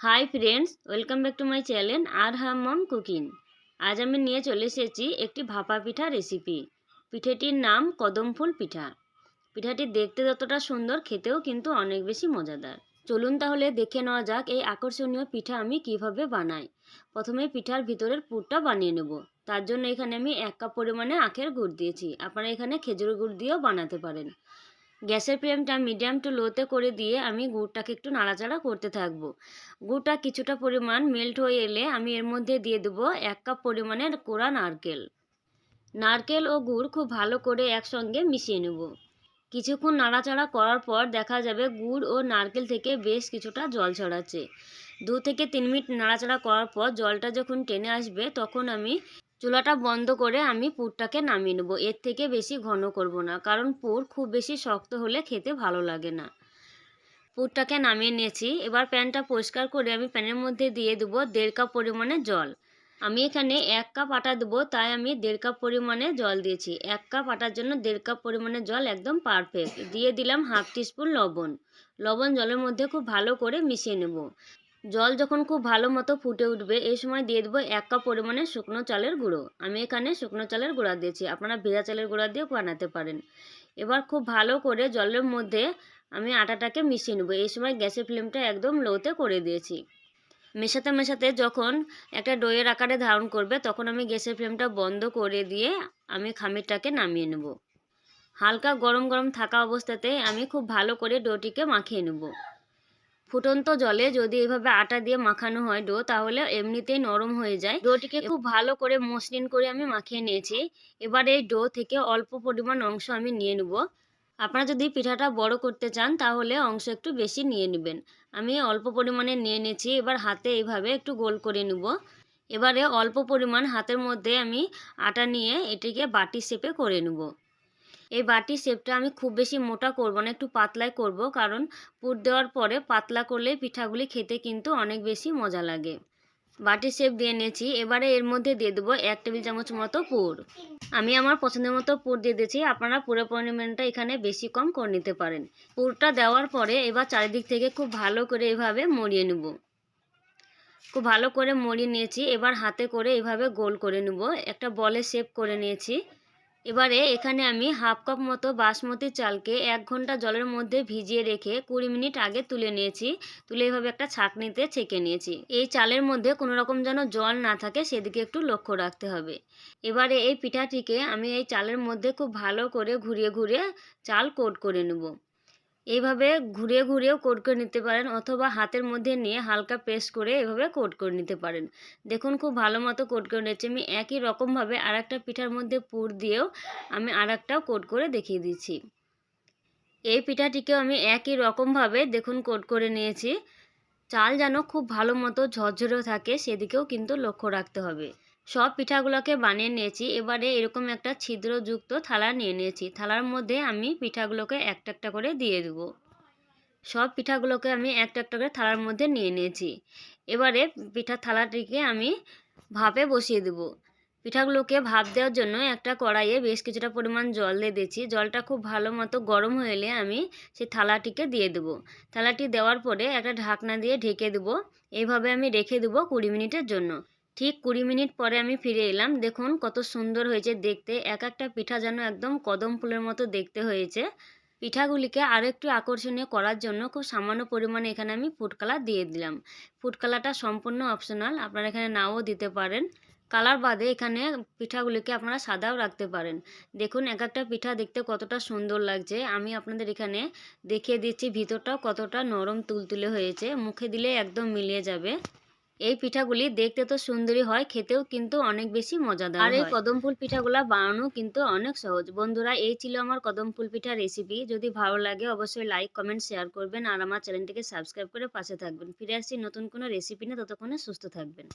Hi friends welcome back to my channel আর হাম mom cooking আজ আমি নিয়ে চলে এসেছি একটি ভাপা পিঠা রেসিপি পিঠেটির নাম কদম ফুল পিঠা। পিঠাটি দেখতে যতটা সুন্দর, খেতেও কিন্তু অনেক বেশি মজাদার। চলুন তাহলে দেখে নেওয়া যাক এই আকর্ষণীয় পিঠা আমি কীভাবে বানাই। প্রথমে পিঠার ভিতরের পুরটা বানিয়ে নেব। তার জন্য এখানে আমি এক কাপ পরিমাণে আখের গুড় দিয়েছি। আপনারা এখানে খেজুর গুড় দিয়েও বানাতে পারেন। গ্যাসের ফ্লেমটা মিডিয়াম টু লোতে করে দিয়ে আমি গুড়টাকে একটু নাড়াচাড়া করতে থাকব। গুড়টা কিছুটা পরিমাণ মেল্ট হয়ে এলে আমি এর মধ্যে দিয়ে দেবো এক কাপ পরিমাণের কোড়া নারকেল। নারকেল ও গুড় খুব ভালো করে একসঙ্গে মিশিয়ে নেব। কিছুক্ষণ নাড়াচাড়া করার পর দেখা যাবে গুড় ও নারকেল থেকে বেশ কিছুটা জল ছড়াচ্ছে। দু থেকে তিন মিনিট নাড়াচাড়া করার পর জলটা যখন টেনে আসবে তখন আমি চুলাটা বন্ধ করে আমি পুরটাকে নামিয়ে নেব। এর থেকে বেশি ঘন করব না, কারণ পুর খুব বেশি শক্ত হলে খেতে ভালো লাগে না। পুরটাকে নামিয়ে নিয়েছি। এবার প্যানটা পরিষ্কার করে আমি প্যানের মধ্যে দিয়ে দেবো দেড় কাপ পরিমাণে জল। আমি এখানে এক কাপ আটা দেবো, তাই আমি দেড় কাপ পরিমাণে জল দিয়েছি। এক কাপ আটার জন্য দেড় কাপ পরিমাণে জল একদম পারফেক্ট। দিয়ে দিলাম হাফ টিস্পুন লবণ। লবণ জলের মধ্যে খুব ভালো করে মিশিয়ে নেব। জল যখন খুব ভালো মতো ফুটে উঠবে, এই সময় দিয়ে দেবো এক কাপ পরিমাণে শুকনো চালের গুঁড়ো। আমি এখানে শুকনো চালের গুঁড়া দিয়েছি। আপনারা ভেজা চালের গুঁড়া দিয়েও বানাতে পারেন। এবার খুব ভালো করে জলের মধ্যে আমি আটাটাকে মিশিয়ে নেব। এই সময় গ্যাসের ফ্লেমটা একদম লোতে করে দিয়েছি। মেশাতে মেশাতে যখন একটা ডোয়ের আকারে ধারণ করবে, তখন আমি গ্যাসের ফ্লেমটা বন্ধ করে দিয়ে আমি খামিরটাকে নামিয়ে নেব। হালকা গরম গরম থাকা অবস্থাতে আমি খুব ভালো করে ডোটিকে মাখিয়ে নেব। ফুটন্ত জলে যদি এভাবে আটা দিয়ে মাখানো হয় ডো তাহলে এমনিতেই নরম হয়ে যায়। ডোটিকে খুব ভালো করে মসৃণ করে আমি মাখিয়ে নিয়েছি। এবার এই ডো থেকে অল্প পরিমাণ অংশ আমি নিয়ে নেব। আপনারা যদি পিঠাটা বড় করতে চান তাহলে অংশ একটু বেশি নিয়ে নেবেন। আমি অল্প পরিমাণে নিয়ে নিয়েছি। এবার হাতে এইভাবে একটু গোল করে নেব। এবারে অল্প পরিমাণ হাতের মধ্যে আমি আটা নিয়ে এটিকে বাটি শেপে করে নেব। এই বাটির শেপটা আমি খুব বেশি মোটা করব না, একটু পাতলাই করব। কারণ পুর দেওয়ার পরে পাতলা করলে পিঠাগুলি খেতে কিন্তু অনেক বেশি মজা লাগে। বাটির শেপ দিয়ে নিয়েছি। এবারে এর মধ্যে দিয়ে দেবো এক টেবিল চামচ মতো পুর। আমি আমার পছন্দের মতো পুর দিয়ে দিয়েছি। আপনারা পুরো পরিমাণটা এখানে বেশি কম করে নিতে পারেন। পুরটা দেওয়ার পরে এবার চারিদিক থেকে খুব ভালো করে এভাবে মরিয়ে নেব। খুব ভালো করে মরিয়ে নিয়েছি। এবার হাতে করে এভাবে গোল করে নেব। একটা বলে শেপ করে নিয়েছি। এবারে এখানে আমি হাফ কাপ মতো বাসমতি চালকে এক ঘণ্টা জলের মধ্যে ভিজিয়ে রেখে কুড়ি মিনিট আগে তুলে নিয়েছি। তুলে এইভাবে একটা ছাঁকনিতে ছেঁকে নিয়েছি। এই চালের মধ্যে কোনো রকম যেন জল না থাকে সেদিকে একটু লক্ষ্য রাখতে হবে। এবারে এই পিঠাটিকে আমি এই চালের মধ্যে খুব ভালো করে ঘুরিয়ে ঘুরিয়ে চাল কোট করে নেব। এইভাবে ঘুরিয়ে ঘুরিয়েও কোট করে নিতে পারেন অথবা হাতের মধ্যে নিয়ে হালকা প্রেস করে এভাবে কোট করে নিতে পারেন। দেখুন খুব ভালো মতো কোট করে নিয়েছি। আমি একই রকমভাবে আর একটা পিঠার মধ্যে পুর দিয়েও আমি আর একটাও কোট করে দেখিয়ে দিচ্ছি। এই পিঠাটিকেও আমি একই রকমভাবে দেখুন কোট করে নিয়েছি। চাল যেন খুব ভালো মতো ঝরঝরে থাকে, সেদিকেও কিন্তু লক্ষ্য রাখতে হবে। সব পিঠাগুলোকে বানিয়ে নিয়েছি। এবারে এরকম একটা ছিদ্রযুক্ত থালা নিয়ে নিয়েছি। থালার মধ্যে আমি পিঠাগুলোকে একটা একটা করে দিয়ে দেবো। সব পিঠাগুলোকে আমি একটা একটা করে থালার মধ্যে নিয়ে নিয়েছি। এবারে পিঠার থালাটিকে আমি ভাপে বসিয়ে দেবো। পিঠাগুলোকে ভাপ দেওয়ার জন্য একটা কড়াইয়ে বেশ কিছুটা পরিমাণ জল দিয়ে দিয়েছি। জলটা খুব ভালো মতো গরম হয়ে এলে আমি সেই থালাটিকে দিয়ে দেবো। থালাটি দেওয়ার পরে একটা ঢাকনা দিয়ে ঢেকে দেবো। এইভাবে আমি রেখে দেবো কুড়ি মিনিটের জন্য। ঠিক কুড়ি মিনিট পরে আমি ফিরে এলাম। দেখুন কত সুন্দর হয়েছে দেখতে। এক একটা পিঠা যেন একদম কদম ফুলের মতো দেখতে হয়েছে। পিঠাগুলিকে আরও একটু আকর্ষণীয় করার জন্য খুব সামান্য পরিমাণে এখানে আমি ফুড কালার দিয়ে দিলাম। ফুড কালারটা সম্পূর্ণ অপশনাল, আপনারা এখানে নাও দিতে পারেন। কালার বাদে এখানে পিঠাগুলিকে আপনারা সাদাও রাখতে পারেন। দেখুন এক একটা পিঠা দেখতে কতটা সুন্দর লাগছে। আমি আপনাদের এখানে দেখিয়ে দিচ্ছি ভিতরটাও কতটা নরম তুলতুলে হয়েছে। মুখে দিলে একদম মিলিয়ে যাবে। এই পিঠাগুলি দেখতে তো সুন্দরী হয় খেতেও কিন্তু অনেক বেশি মজাদার আর এই কদম ফুল পিঠাগুলা বানানো কিন্তু অনেক সহজ। বন্ধুরা এই ছিল আমার কদম ফুল পিঠা রেসিপি যদি ভালো লাগে অবশ্যই লাইক কমেন্ট শেয়ার করবেন। আর আমার চ্যানেলটিকে সাবস্ক্রাইব করে পাশে থাকবেন। ফিরে আসছি নতুন কোনো রেসিপি নিয়ে ততক্ষণে সুস্থ থাকবেন।